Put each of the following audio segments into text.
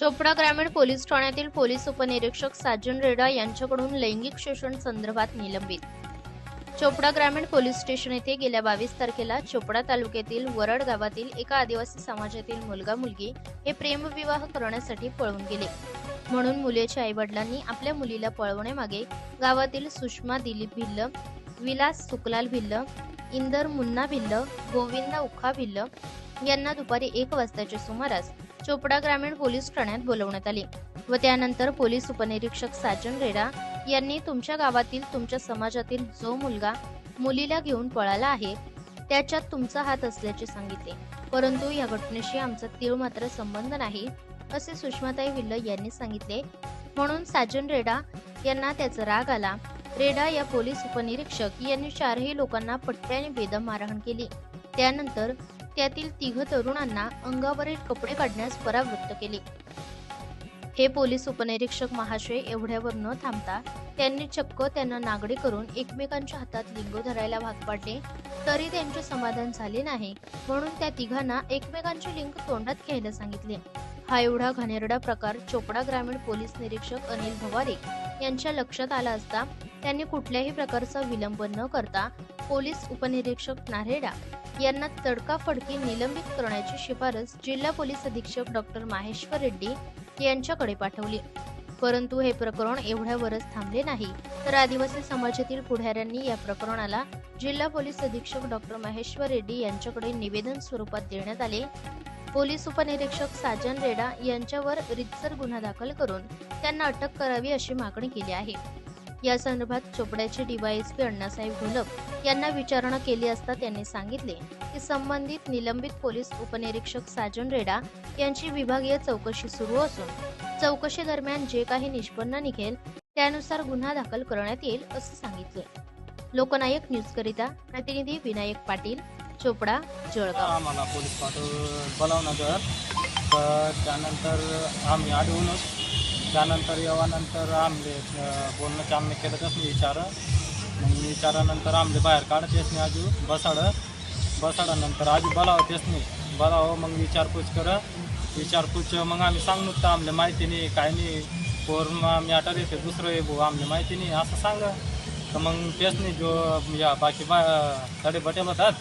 चोपडा ग्रामीण पोलीस ठाण्यातील पोलीस उपनिरीक्षक साजन रेडा यांच्याकडून लैंगिक शोषण संदर्भात निलंबित. चोपडा ग्रामीण पोलीस स्टेशन येथे गेल्या बावीस तारखेला चोपडा तालुक्यातील वरड गावातील एका आदिवासी समाजातील मुलगा मुलगी हे प्रेमविवाह करण्यासाठी पळून गेले. म्हणून मुलीच्या आईवडिलांनी आपल्या मुलीला पळवण्यामागे गावातील सुषमा दिलीप भिल्ल विलास सुकलाल भिल्ल इंदर मुन्ना भिल्ल गोविंदा उखा भिल्ल यांना दुपारी एक वाजताच्या सुमारास चोपडा ग्रामीण पोलीस ठाण्यात बोलवण्यात आले व त्यानंतर पोलीस उपनिरीक्षक साजन रेडा यांनी तुमच्या गावातील तुमच्या समाजातील जो मुलगा मुलीला घेऊन पळाला आहे त्याच्यात तुमचा हात असल्याचे सांगितले. परंतु या घटनेशी आमचा तीळ मात्र संबंध नाही असे सुषमाताई विल्ल यांनी सांगितले. म्हणून साजन रेडा यांना त्याचा राग आला. रेडा या पोलीस उपनिरीक्षक यांनी चारही लोकांना पट्ट्याने बेदम मारहाण केली. त्यानंतर त्यातील तिघ तरुणांना अंगावरील कपडे काढण्यास परावृत्त केले. हे पोलीस उपनिरीक्षक महाशय एवढ्यावर न थांबता त्यांनी चक्क त्यांना नागडे करून एकमेकांच्या हातात लिंगो धरायला भाग पाडले. तरी त्यांचे समाधान झाले नाही म्हणून त्या तिघांना एकमेकांचे लिंग तोंडात घ्यायला सांगितले. हा एवढा घाणेरडा प्रकार चोपडा ग्रामीण पोलीस निरीक्षक अनिल भवारे यांच्या लक्षात आला असता त्यांनी कुठल्याही प्रकारचा विलंब न करता पोलीस उपनिरीक्षक नारेडा यांना तडकाफडकी निलंबित करण्याची शिफारस जिल्हा पोलीस अधीक्षक डॉक्टर माहेश्वर रेड्डी यांच्याकडे पाठवली. परंतु हे प्रकरण एवढ्यावरच थांबले नाही. तर आदिवासी समाजातील पुढाऱ्यांनी या प्रकरणाला जिल्हा पोलीस अधीक्षक डॉक्टर महेश्वर रेड्डी यांच्याकडे निवेदन स्वरूपात देण्यात आले. पोलीस उपनिरीक्षक साजन रेडा यांच्यावर रितसर गुन्हा दाखल करून त्यांना अटक करावी अशी मागणी केली आहे. या संदर्भात चोपड्याचे डीवायएसपी अण्णासाहेब घोलप यांना विचारणा केली असता त्यांनी सांगितले की संबंधित निलंबित पोलीस उपनिरीक्षक साजन रेडा यांची विभागीय चौकशी सुरू असून चौकशी दरम्यान जे काही निष्पन्न निघेल त्यानुसार गुन्हा दाखल करण्यात येईल असं सांगितले. लोकनायक न्यूज करिता प्रतिनिधी विनायक पाटील चोपडा जळगाव. आम्हाला पोलीस पाठव बोलावणार तर त्यानंतर आम्ही आढळूनच त्यानंतर येवानंतर आमले बोलणं आम्ही केलं तसं विचार. मग विचारानंतर आमले बाहेर काढत तेच नाही आजू बसाड. बसाडानंतर आजू बोलावं तेच नाही. बोलावं मग विचारपूस कर. विचारपूस मग आम्ही सांगू तर आमले माहिती नाही काय नाही. पोर आम्ही आटर येते दुसरं आहे भाऊ आमले माहिती नाही असं सांगा. तर मग तेच नाही जो या बाकी बा तडे बटेल होतात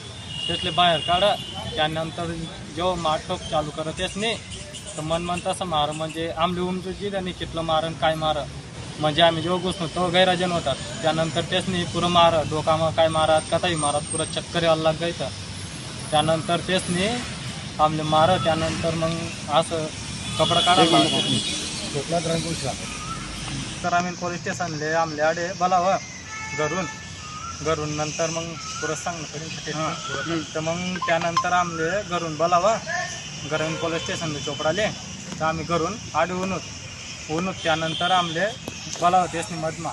त्यातले बाहेर काढा. त्यानंतर जेव्हा माठोक चालू करत तेच नाही. तर मन मन तसं मार म्हणजे आमले उमजू जी आणि कितलं मारण काय मार. म्हणजे आम्ही जेव्हा घुसलो तो गैरजन होतात. त्यानंतर तेच नाही पुरं मार डोकामा काय मारत कथाही मारत पुरं चक्कर यायला लाग गायचं त्यानंतर तेच नाही आमले मार त्यानंतर मग असं कपडा काढायला लागतो. ग्रामीण पोलीस स्टेशनले आमले आडे बोलावं घरून. घरून नंतर मग पुरं सांगणं करीन तर मग त्यानंतर आमले घरून बोलावं. घरून पोलीस स्टेशनले चोपडाले तर आम्ही घरून आडे उनूत. उनूत त्यानंतर आमले बोलावं तेच मधमा.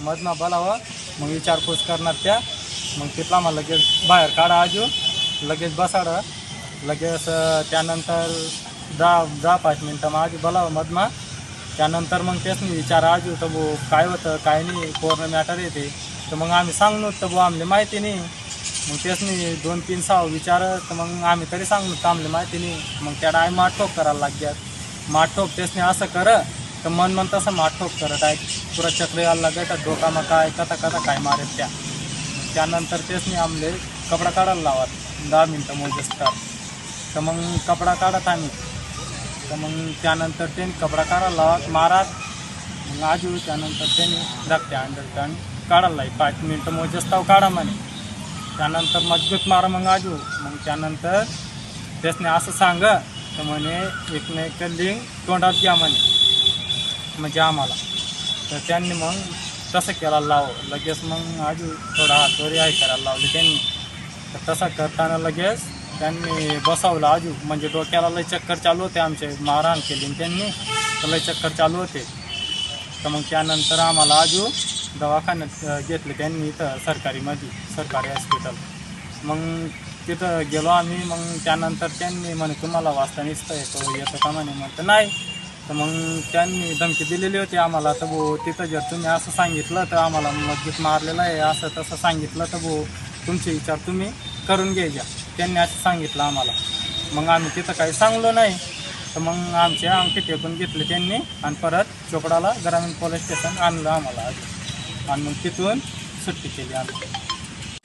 मधमा बोलावं. मग विचारपूस करणार त्या. मग तिथला मग लगेच बाहेर काढा आजू. लगेच बसाड. लगेच त्यानंतर दहा दहा पाच मिनटं मग आजू बोलावं मधमा. त्यानंतर मग तेच नाही विचार आजू तर काय होतं काय नाही कोरोना मॅटर येते तर मग आम्ही सांगलो तर बुवा आमले माहिती नाही. मग तेच नाही दोन तीन सहा विचार तर मग आम्ही तरी सांगलो तर आमले माहिती नाही. मग त्याला आम्ही माठोक करायला लागल्यात. माठोक तेच नाही असं कर तर मन मन तसं माठोक करत आहे पुरा चक्र यायला लागत डोका मग काय कथा कथा काय मारत त्या. त्यानंतर तेच नाही आमले कपडा काढायला लावत. दहा मिनटं मोजेस तर तर मग कपडा काढत आम्ही. तर मग त्यानंतर त्यांनी कपडा काढायला लावत मारात. मग आजू त्यानंतर त्यांनी धाकट्या अंडर आणि काढायला पाच मिनटं मोजेस काढा म्हणे. त्यानंतर मजबूत मारा मग आजू. मग त्यानंतर त्यासने असं सांग तर म्हणे एक ना एक लिंग तोंडात घ्या म्हणे. म्हणजे आम्हाला. तर त्यांनी मग तसं केला लाव. लगेच मग आजू थोडा हातवरी आहे करायला लावली त्यांनी. तर तसं करताना लगेच त्यांनी बसवलं आजू. म्हणजे डोक्याला लय चक्कर चालू होते आमचे मारहाण केली त्यांनी. तर लय चक्कर चालू होते. तर मग त्यानंतर आम्हाला आजू दवाखान्यात घेतलं घेतले त्यांनी इथं सरकारीमध्ये सरकारी हॉस्पिटल मग तिथं गेलो आम्ही मग त्यानंतर त्यांनी म्हणे तुम्हाला वाचता निसतं येतो येतं का? म्हणे. म्हणतं नाही. तर मग त्यांनी धमकी दिलेली होती आम्हाला. तर भाऊ तिथं जर तुम्ही असं सांगितलं तर आम्हाला मजबूत मारलेलं आहे. असं तसं सांगितलं तर भाऊ तुमचे विचार तुम्ही करून घ्यायच्या. त्यांनी असं सांगितलं आम्हाला. मग आम्ही तिथं काही सांगलो नाही. तर मग आमचे अंगठी टेकून घेतले त्यांनी आणि परत चोपडाला ग्रामीण पोलीस स्टेशन आणलं आम्हाला. अजून आणि मग तिथून सुट्टी केली आम्ही.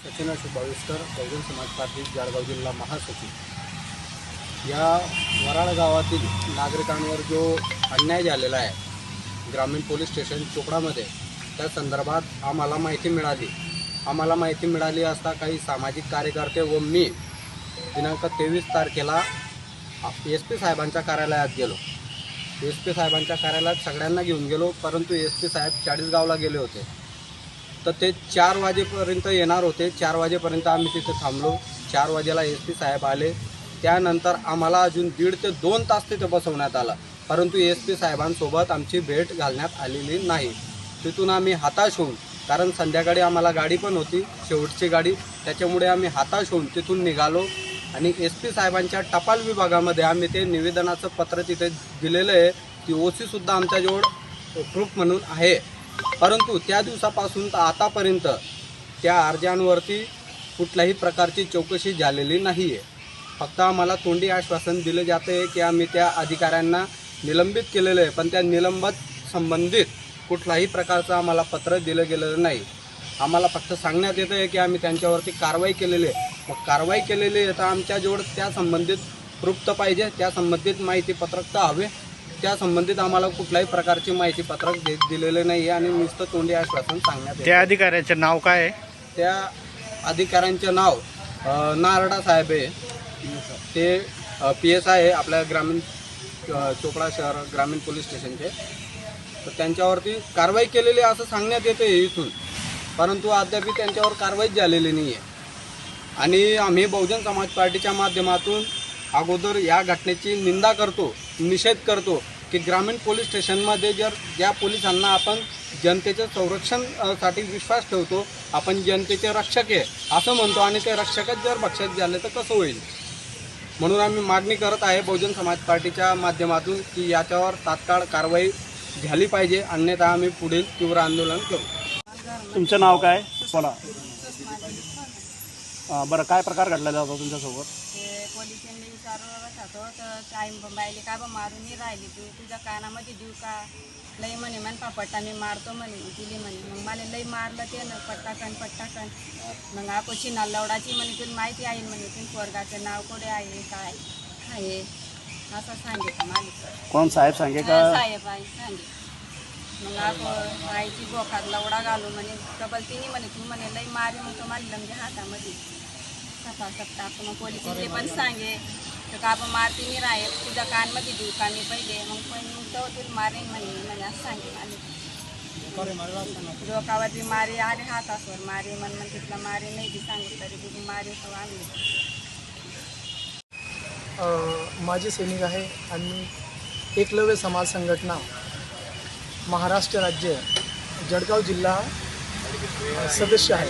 सचिन अशोक बाविस्कर बहुजन समाज पार्टी जळगाव जिल्हा महासचिव. या वराळ गावातील नागरिकांवर जो अन्याय झालेला आहे ग्रामीण पोलीस स्टेशन चोपडामध्ये त्या संदर्भात आम्हाला माहिती मिळाली. आम्हाला माहिती मिळाली असता काही सामाजिक कार्यकर्ते व मी दिनांक तेवीस तारखेला एस पी साहेबांच्या कार्यालयात गेलो. एस पी साहेबांच्या कार्यालयात सगळ्यांना घेऊन गेलो परंतु एस पी साहेब चाळीसगावला गेले होते. तर ते चार वाजेपर्यंत येणार होते. चार वाजेपर्यंत आम्ही तिथे थांबलो. चार वाजेला एस पी साहेब आले. त्यानंतर आम्हाला अजून दीड ते दोन तास तिथे बसवण्यात आला. परंतु एस पी साहेबांसोबत आमची भेट घालण्यात आलेली नाही. तिथून आम्ही हताश होऊन कारण संध्याकाळी आम्हाला गाडी पण होती शेवटची गाडी. त्याच्यामुळे आम्ही हाताश होऊन तिथून निघालो. आणि एस पी साहेबांच्या टपाल विभागामध्ये आम्ही ते निवेदनाचं पत्र तिथे दिलेलं आहे. ती ओ सीसुद्धा आमच्याजवळ प्रूफ म्हणून आहे. परंतु त्या दिवसापासून तर आतापर्यंत त्या अर्जांवरती कुठल्याही प्रकारची चौकशी झालेली नाही आहे फक्त आम्हाला तोंडी आश्वासन दिलं जातं आहे की आम्ही त्या अधिकाऱ्यांना निलंबित केलेलं आहे पण त्या निलंबित संबंधित कुठलाही प्रकारचं आम्हाला पत्र दिलं गेलेलं नाही. आम्हाला फक्त सांगण्यात येतं आहे की आम्ही त्यांच्यावरती कारवाई केलेली आहे. मग कारवाई केलेली आहे तर आमच्याजवळ त्या संबंधित वृत्त पाहिजे त्या संबंधित माहिती पत्रक तर हवे. त्या संबंधित आम्हाला कुठल्याही प्रकारची माहिती पत्रक दे दिलेले नाही आहे आणि नुसतं तोंडी आश्वासन सांगण्यात येतं. त्या अधिकाऱ्याचे नाव काय आहे? त्या अधिकाऱ्यांचे नाव अ, नारडा साहेब आहे. ते पी एस आय आहे आपल्या ग्रामीण अ, चोपडा शहर ग्रामीण पोलीस स्टेशनचे. तर त्यांच्यावरती कारवाई केलेली आहे असं सांगण्यात येते इथून. परंतु अद्याप त्यांच्यावर कारवाईच झालेली नाही आहे आणि आम्ही बहुजन समाज पार्टीच्या माध्यमातून अगोदर या घटनेची निंदा करतो निषेध करतो. की ग्रामीण पोलीस स्टेशनमध्ये जर ज्या पोलिसांना आपण जनतेच्या संरक्षणसाठी विश्वास ठेवतो आपण जनतेचे रक्षक आहे असं म्हणतो आणि ते रक्षकच जर बक्षत झाले तर कसं होईल? म्हणून आम्ही मागणी करत आहे बहुजन समाज पार्टीच्या माध्यमातून की याच्यावर तात्काळ कारवाई झाली पाहिजे अन्यथा आम्ही पुढील तीव्र आंदोलन करू. तुमचं नाव काय? बोला. बरं काय प्रकार घडलेला होता तुमच्यासोबत? पोलिसांनी विचारत होतो तर काय बायले का बा मारून नाही राहिली तू? तुझ्या कानामध्ये देऊ का? लई म्हणे म्हण पापट्टा मी मारतो म्हणे दिली म्हणे. मग मला लई मारलं ते ना पट्टाकन पट्टाकन. मग आपण चिन्हा लवडाची म्हणे तुला माहिती आहे म्हणे तुम्ही पोरगाचं नाव कुठे आहे काय आहे? असं सांगितलं मला कोण? साहेब सांगे का? साहेब आहे सांगे. मग आपण आईची बोखात लवडा घालू म्हणे डबल तिने म्हणे तू म्हणे लई मारी मग तो मारली म्हणजे हातामध्ये. सपा सप्ता आपण मग पोलिसांनी पण सांगे. तर का आपण मारती नाही राहे तुझ्या कानमध्ये देऊ का? मी पहिले मग पण मग तो तुला मारेन म्हणे. म्हणे असं सांगे आणि डोकावरती मारे आले हातासवर मारे मन मग तिथला मारे नाही बी सांगू तरी तुझी मारे तो आणली अ, माजी सैनिक आहे आणि एकलव्य समाज संघटना महाराष्ट्र राज्य जळगाव जिल्हा सदस्य आहे.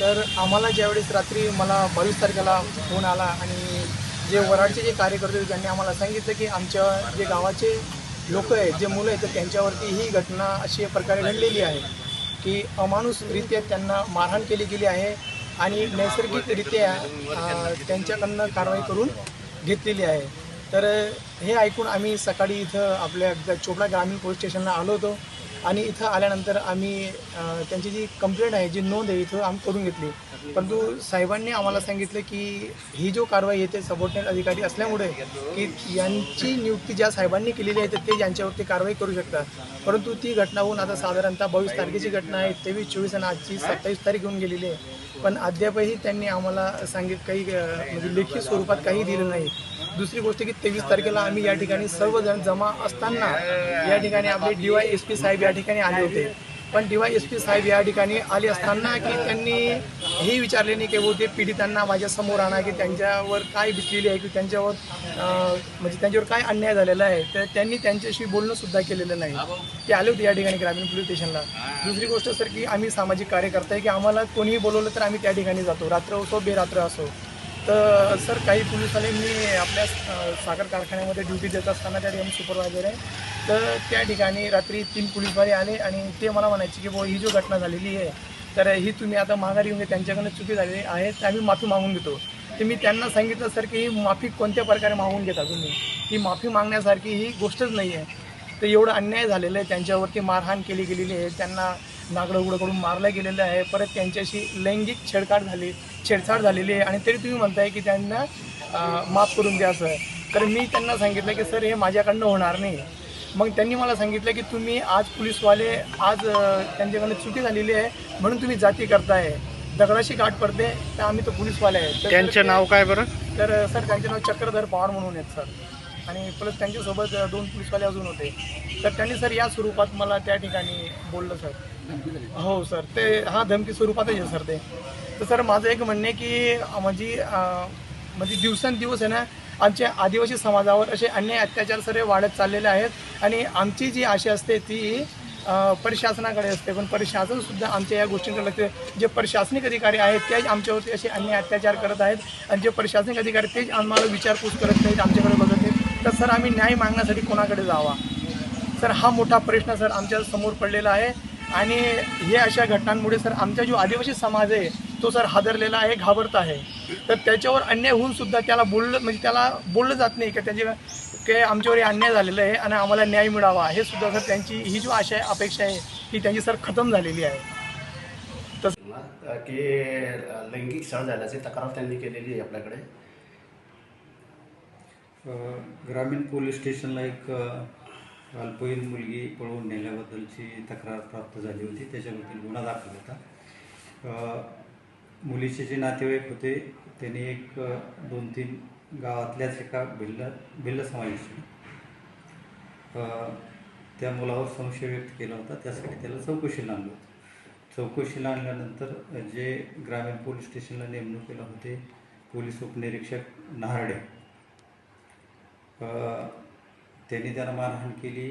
तर आम्हाला ज्यावेळेस रात्री मला बावीस तारखेला फोन आला आणि जे वराडचे जे कार्यकर्ते होते त्यांनी आम्हाला सांगितलं की आमच्या जे गावाचे लोक आहेत जे मुलं आहेत तर त्यांच्यावरती ही घटना अशी प्रकारे घडलेली आहे की अमानुषरित्या त्यांना मारहाण केली गेली आहे आणि नैसर्गिकरित्या त्यांच्याकडनं कारवाई करून घेतलेली आहे. तर हे ऐकून आम्ही सकाळी इथं आपल्या चोपडा ग्रामीण पोलीस स्टेशनला आलो होतो. आणि इथं आल्यानंतर आम्ही त्यांची जी कंप्लेंट आहे जी नोंद आहे इथं आम्ही करून घेतली. परंतु साहेबांनी आम्हाला सांगितलं की ही जो कारवाई येते सबोर्डिनेट अधिकारी असल्यामुळे की यांची नियुक्ती ज्या साहेबांनी केलेली आहे तर ते यांच्यावरती कारवाई करू शकतात. परंतु ती घटना होऊन आता साधारणतः बावीस तारखेची घटना आहे तेवीस चोवीस आणि आजची सत्तावीस तारीख होऊन गेलेली आहे. पण अद्यापही त्यांनी आम्हाला सांगित काही म्हणजे लेखी स्वरूपात काही दिलं नाही. दुसरी गोष्ट की तेवीस तारखेला आम्ही या ठिकाणी सर्वजण जमा असताना या ठिकाणी आपले डी वाय एस पी साहेब या ठिकाणी आले होते. पण डी वाय एस पी साहेब या ठिकाणी आले असताना की त्यांनी हे विचारले नाही की ते पीडितांना माझ्यासमोर आणा की त्यांच्यावर काय बितलेली आहे की त्यांच्यावर म्हणजे त्यांच्यावर काय अन्याय झालेला आहे. तर त्यांनी त्यांच्याशी बोलणं सुद्धा केलेलं नाही. ते आले होते या ठिकाणी ग्रामीण पोलीस स्टेशनला. दुसरी गोष्ट सर की आम्ही सामाजिक कार्यकर्ता आहे की आम्हाला कोणीही बोलवलं तर आम्ही त्या ठिकाणी जातो. रात्र असो बेरात्र असो. तर सर काही पोलिसवाल्यांनी आपल्या साखर कारखान्यामध्ये ड्युटी देत असताना त्या ठिकाणी सुपरवायझर आहे. तर त्या ठिकाणी रात्री तीन पोलीसवाले आले आणि ते मला म्हणायचे की बुवा ही जो घटना झालेली आहे तर ही तुम्ही आता माघारी येऊन त्यांच्याकडनं चुकी झालेली आहे तर आम्ही माफी मागून घेतो. तर मी त्यांना सांगितलं सर की ही माफी कोणत्या प्रकारे मागून घेता तुम्ही? ही माफी मागण्यासारखी ही गोष्टच नाही आहे तर एवढं अन्याय झालेलं आहे त्यांच्यावरती मारहाण केली गेलेली आहे त्यांना नागडं उघडं करून मारलं गेलेलं आहे. परत त्यांच्याशी लैंगिक छेडछाड झाली छेडछाड झालेली आहे. आणि तरी तुम्ही म्हणताय की त्यांना माफ करून द्या असं कारण मी त्यांना सांगितलं की सर हे माझ्याकडनं होणार नाही. मग त्यांनी मला सांगितलं की तुम्ही आज पोलीसवाले आज त्यांच्याकडनं चुकी झालेली आहे म्हणून तुम्ही जाती करताय. दगडाशी गाठ पडते तर आम्ही तर पोलीसवाले आहे. तर- त्यांचे तर- नाव काय बरं? तर सर त्यांचे नाव चक्रधर पवार म्हणून आहेत सर. आणि प्लस त्यांच्यासोबत दोन पोलीसवाले अजून होते. तर त्यांनी सर या स्वरूपात मला त्या ठिकाणी बोललं सर. हो सर. ते हा धमकी स्वरूपातच आहे सर ते. तर सर माझं एक म्हणणं आहे की म्हणजे म्हणजे दिवसेंदिवस आहे ना आमच्या आदिवासी समाजावर असे अन्याय अत्याचार सर वाढत चाललेले आहेत. आणि आमची जी आशा असते ती प्रशासनाकडे असते. पण प्रशासन सुद्धा आमच्या या गोष्टींकडे लक्ष जे प्रशासनिक अधिकारी आहेत तेच आमच्यावरती असे अन्याय अत्याचार करत आहेत. आणि जे प्रशासनिक अधिकारी तेच आम्हाला विचारपूस करत नाहीत आमच्याकडे बघत नाहीत. तर सर आम्ही न्याय मागण्यासाठी कोणाकडे जावा? सर हा मोठा प्रश्न सर आमच्यासमोर पडलेला आहे. आणि हे अशा घटनांमुळे सर आमचा जो आदिवासी समाज आहे तो सर हादरलेला आहे घाबरत आहे. तर त्याच्यावर अन्याय होऊन सुद्धा त्याला बोललं म्हणजे त्याला बोललं जात नाही की त्याचे की आमच्यावर हे अन्याय झालेला आहे आणि आम्हाला न्याय मिळावा. हे सुद्धा सर त्यांची ही जो आशा आहे अपेक्षा आहे ही त्यांची सर खतम झालेली आहे. की लैंगिक छळ झाल्याची तक्रार त्यांनी केलेली आहे आपल्याकडे? ग्रामीण पोलीस स्टेशनला एक अल्पवयीन मुलगी पळवून नेल्याबद्दलची तक्रार प्राप्त झाली होती त्याच्याबद्दल गुन्हा दाखल होता. मुलीचे जे नातेवाईक होते त्यांनी एक दोन तीन गावातल्याच एका भिल्ल भिल्ल समाजाशी त्या मुलावर संशय व्यक्त केला होता. त्यासाठी त्याला चौकशीला आणलं होतं. चौकशीला आणल्यानंतर जे ग्रामीण पोलीस स्टेशनला नेमणूक केला होते पोलीस उपनिरीक्षक नहारडे त्यांनी त्याला मारहाण केली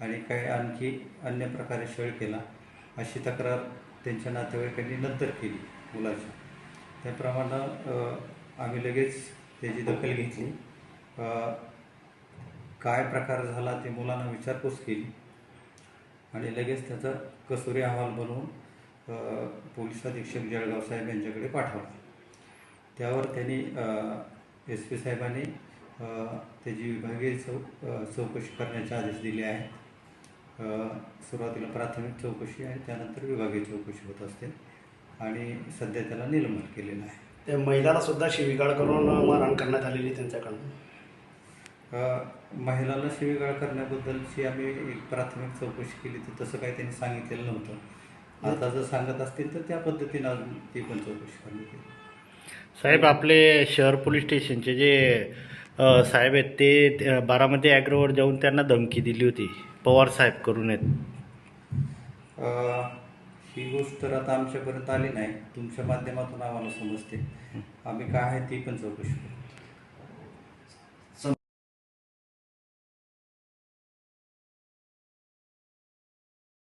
आणि काही आणखी अन्य प्रकारे छळ केला. अशी तक्रार त्यांच्या नातेवाईकांनी नंतर केली मुलाची. त्याप्रमाणे आम्ही लगेच त्याची दखल घेतली. काय प्रकार झाला ते मुलांना विचारपूस केली. आणि लगेच त्याचा कसुरी अहवाल बनवून पोलीस अधीक्षक जळगाव साहेब यांच्याकडे पाठवला. त्यावर त्यांनी एस पी साहेबांनी त्याची विभागीय चौ चौकशी करण्याचे आदेश दिले आहेत. अ, सुरुवातीला प्राथमिक चौकशी आणि त्यानंतर विभागीय चौकशी होत असते आणि सध्या त्याला निलंबन केलेलं आहे. त्या महिलाला सुद्धा शिवीगाळ करून मारहाण करण्यात आलेली त्यांच्याकडून? अ, महिलाला शिवीगाळ करण्याबद्दलची आम्ही एक प्राथमिक चौकशी केली तर तसं काही त्यांनी सांगितलेलं नव्हतं. आता जर सांगत असतील तर त्या पद्धतीनं अजून ती पण चौकशी करण्यात येईल. साहेब आपले शहर पोलीस स्टेशनचे जे साहेब आहेत ते बारामती ॲग्रोवर जाऊन त्यांना धमकी दिली होती पवार साहेब करून आहेत. ही गोष्ट तर आता आमच्यापर्यंत आली नाही तुमच्या माध्यमातून आम्हाला समजते. आम्ही काय आहे ती पण चौकशी करू.